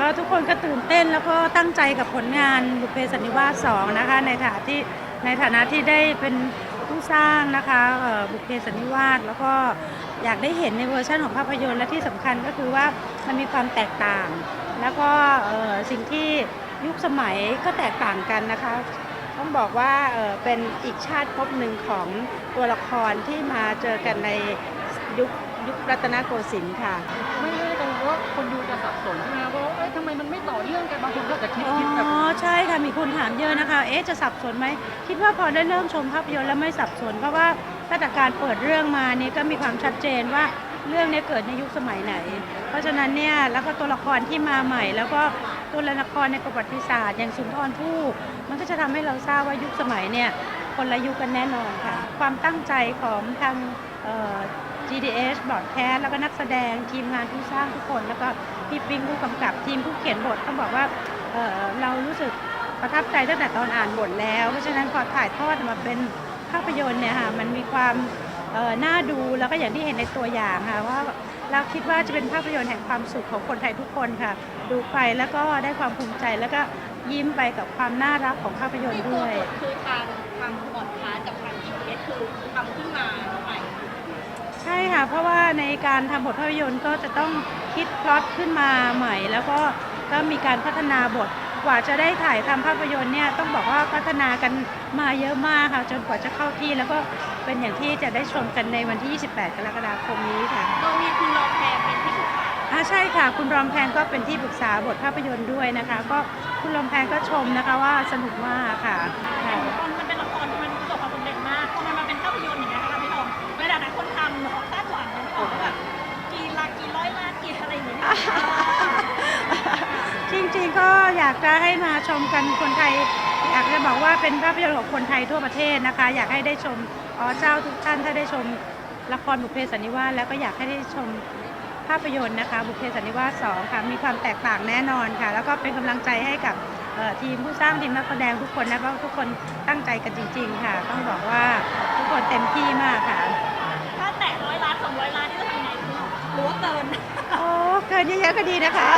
ก็ทุกคนก็ตื่นเต้นแล้วก็ตั้งใจกับผลงานบุพเพสันนิวาสสองนะคะในฐานะที่ในฐานะที่ได้เป็นผู้สร้างนะคะบุพเพสันนิวาสแล้วก็อยากได้เห็นในเวอร์ชันของภาพยนตร์และที่สำคัญก็คือว่ามันมีความแตกต่าง แล้วก็สิ่งที่ยุคสมัยก็แตกต่างกันนะคะต้องบอกว่าเป็นอีกชาติภพหนึ่งของตัวละครที่มาเจอกันในยุคยุครัตนโกสินทร์ค่ะ ว่าคนดูจะสับสนใช่ไหมครับว่าเอ้ยทำไมมันไม่ต่อเนื่องกันบางคนก็จะคิดอ๋คิดแบบอใช่ค่ะมีคนถามเยอะนะคะ เอ๊ะจะสับสนไหมคิดว่าพอได้เริ่มชมภาพยนตร์แล้วไม่สับสน เพราะว่าตั้งแต่การเปิดเรื่องมานี่ก็มีความชัดเจนว่าเรื่องเนี้เกิดในยุคสมัยไหน เพราะฉะนั้นเนี่ยแล้วก็ตัวละครที่มาใหม่ แล้วก็ตัวละครในประวัติศาสตร์ อย่างสุนทรภู่มันก็จะทำให้เราทราบว่ายุคสมัยเนี่ยคนละยุคกันแน่นอนค่ะ ความตั้งใจของทางเอ่อ GDS บอร์ดแคสแล้วก็นักแสดงทีมงานผู้สร้างทุกคน แล้วก็พี่ปิงผู้กำกับทีมผู้เขียนบทต้องบอกว่าเอ่อเรารู้สึกประทับใจตั้งแต่ตอนอ่านบทแล้ว เพราะฉะนั้นพอถ่ายทอดมาเป็นภาพยนตร์เนี่ยค่ะมันมีความเอ่อน่าดูแล้วก็อย่างที่เห็นในตัวอย่างค่ะว่าเราคิดว่าจะเป็นภาพยนตร์แห่งความสุขของคนไทยทุกคนค่ะ ดูไปแล้วก็ได้ความภูมิใจแล้วก็ยิ้มไปกับความน่ารักของภาพยนตร์ด้วย คือทางทางบอร์ดคาสกับทาง GPS คือทำขึ้นมาใหม่ ใช่ค่ะ เพราะว่า ในการทำบทภาพยนตร์ก็จะต้องคิดพล็อตขึ้นมาใหม่ แล้วก็ก็มีการพัฒนาบทกว่าจะได้ถ่ายทำภาพยนตร์เนี่ยต้องบอกว่าพัฒนากันมาเยอะมากค่ะ จนกว่าจะเข้าที่แล้วก็เป็นอย่างที่จะได้ชมกันในวันที่ 28 กรกฎาคมนี้ค่ะเรามีคุณรองแพรเป็นที่ปรึกษาอ่าใช่ค่ะ คุณรอมแพงก็เป็นที่ปรึกษาบทภาพยนตร์ด้วยนะคะ ก็คุณรอมแพงก็ชมนะคะว่าสนุกมากค่ะากจะให้มาชมกันคนไทย อยากจะบอกว่าเป็นภาพยนตร์ของคนไทยทั่วประเทศนะคะ อยากให้ได้ชมอ๋อเจ้าทุกท่านถ้าได้ชมละครบุพเพสันนิวาสแล้วก็อยากให้ได้ชมภาพยนตร์นะคะ บุพเพสันนิวาสสองค่ะมีความแตกต่างแน่นอนค่ะ แล้วก็เป็นกำลังใจให้กับเอ่อทีมผู้สร้างทีมนักแสดงทุกคนนะเพราะทุกคนตั้งใจกันจริง ๆ ค่ะ ต้องบอกว่าทุกคนเต็มที่มากค่ะถ้าแตะร้อยล้านสองร้อยล้านนี่จะทำไงพี่ทองหรือว่าเกินโอ้เกินเยอะๆก็ดีนะคะ